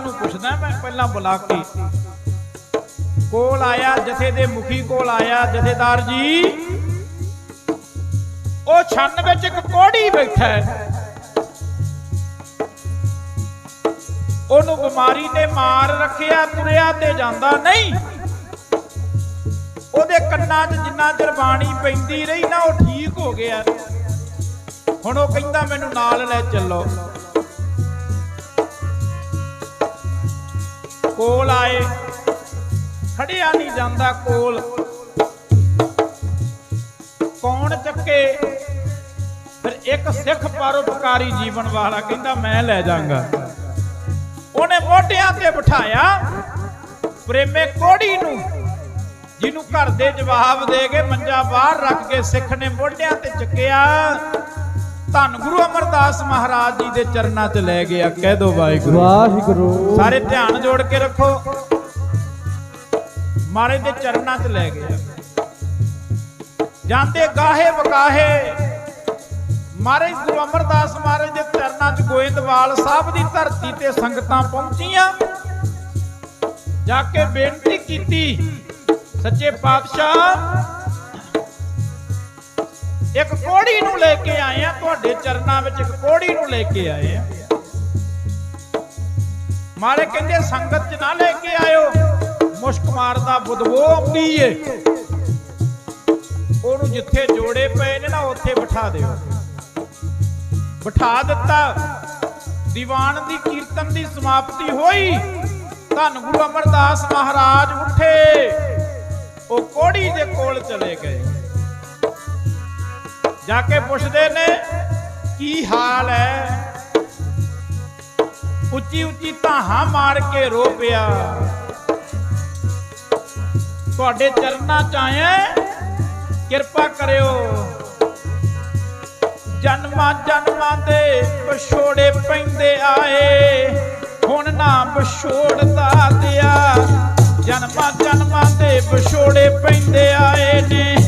ਉਹਨਾਂ ਨੂੰ ਪੁੱਛਦਾ, ਮੈਂ ਪਹਿਲਾਂ ਬੁਲਾ ਕੇ ਕੋਲ ਆਇਆ ਜਥੇ ਦੇ ਮੁਖੀ ਕੋਲ ਆਇਆ, ਜਥੇਦਾਰ ਜੀ। ਉਹ ਛੰਨ ਵਿੱਚ ਇੱਕ ਕੋੜੀ ਬੈਠਾ ਹੈ। ਉਹਨੂੰ ਬਿਮਾਰੀ ਨੇ ਮਾਰ ਰੱਖਿਆ, ਤੁਰਿਆ ਤੇ ਜਾਂਦਾ ਨਹੀਂ। ਉਹਦੇ ਕੰਨਾਂ 'ਚ ਜਿੰਨਾ ਚਿਰ ਬਾਣੀ ਪੈਂਦੀ ਰਹੀ ਨਾ, ਉਹ ਠੀਕ ਹੋ ਗਿਆ। ਹੁਣ ਉਹ ਕਹਿੰਦਾ, ਮੈਨੂੰ ਨਾਲ ਲੈ ਚੱਲੋ। ਕੋਲ ਆਏ। ਖੜਿਆ ਨਹੀਂ ਜਾਂਦਾ ਕੋਲ। ਕੌਣ ਚੱਕੇ? ਫਿਰ ਇੱਕ ਸਿੱਖ ਪਰਉਪਕਾਰੀ ਜੀਵਨ ਵਾਲਾ ਕਹਿੰਦਾ, ਮੈਂ ਲੈ ਜਾਵਾਂਗਾ ਉਹਨੇ ਮੋਢਿਆਂ ਤੇ ਬਿਠਾਇਆ। ਪ੍ਰੇਮੇ ਕੋੜੀ ਨੂੰ, ਜਿਹਨੂੰ ਘਰ ਦੇ ਜਵਾਬ ਦੇ ਕੇ ਮੰਜਾ ਬਾਹਰ ਰੱਖ ਕੇ ਸਿੱਖ ਨੇ ਮੋਢਿਆਂ ਤੇ ਚੱਕਿਆ। ਧੰਨ ਗੁਰੂ ਅਮਰਦਾਸ ਮਹਾਰਾਜ ਜੀ ਦੇ ਚਰਨਾਂ 'ਚ ਲੈ ਗਿਆ। ਕਹਿ ਦੋ ਵਾਹਿਗੁਰੂ। ਵਾਹਿਗੁਰੂ। ਸਾਰੇ ਧਿਆਨ ਜੋੜ ਕੇ ਰੱਖੋ। ਮਾਰੇ ਦੇ ਚਰਨਾਂ 'ਚ ਲੈ ਗਿਆ। ਜਾਂਦੇ ਗਾਹੇ ਵਕਾਹੇ ਮਹਾਰਾਜ ਗੁਰੂ ਅਮਰਦਾਸ ਮਹਾਰਾਜ ਦੇ ਚਰਨਾਂ 'ਚ ਗੋਇੰਦਵਾਲ ਸਾਹਿਬ ਦੀ ਧਰਤੀ ਤੇ ਸੰਗਤਾਂ ਪਹੁੰਚੀਆਂ। ਜਾ ਕੇ ਬੇਨਤੀ ਕੀਤੀ ਸੱਚੇ ਪਾਤਸ਼ਾਹ। ਇੱਕ ਕੋੜੀ ਨੂੰ ਲੈ ਕੇ ਆਏ ਆ, ਤੁਹਾਡੇ ਚਰਨਾਂ ਵਿੱਚ ਇੱਕ ਕੋੜੀ ਨੂੰ ਲੈ ਕੇ ਆਏ ਆ। ਮਾਰੇ ਕਹਿੰਦੇ, ਸੰਗਤ 'ਚ ਨਾ ਲੈ ਕੇ ਆਇਓ। ਮੁਸ਼ਕ ਮਾਰਦਾ ਬਦਬੂ ਆਉਂਦੀ ਏ। ਉਹਨੂੰ ਜਿੱਥੇ ਜੋੜੇ ਪਏ ਨੇ ਨਾ, ਉੱਥੇ ਬਿਠਾ ਦਿਓ। ਬਿਠਾ ਦਿੱਤਾ। ਦੀਵਾਨ ਦੀ ਕੀਰਤਨ ਦੀ ਸਮਾਪਤੀ ਹੋਈ। ਧੰਨ ਗੁਰੂ ਅਮਰਦਾਸ ਮਹਾਰਾਜ ਉੱਠੇ। ਉਹ ਕੋੜੀ ਦੇ ਕੋਲ ਚਲੇ ਗਏ। ਜਾ ਕੇ ਪੁੱਛਦੇ ਨੇ, ਕੀ ਹਾਲ ਹੈ ਉੱਚੀ ਉੱਚੀ ਧਾਹਾਂ ਮਾਰ ਕੇ ਰੋ ਪਿਆ। ਤੁਹਾਡੇ ਚਰਨਾਂ ਚ ਆਇਆ ਕਿਰਪਾ ਕਰਿਓ। ਜਨਮਾਂ ਜਨਮਾਂ ਦੇ ਵਿਛੋੜੇ ਪੈਂਦੇ ਆਏ। ਹੁਣ ਨਾ ਵਿਛੋੜਦਾ ਦਿਆ। ਜਨਮਾਂ ਜਨਮਾਂ ਦੇ ਵਿਛੋੜੇ ਪੈਂਦੇ ਆਏ ਨੇ।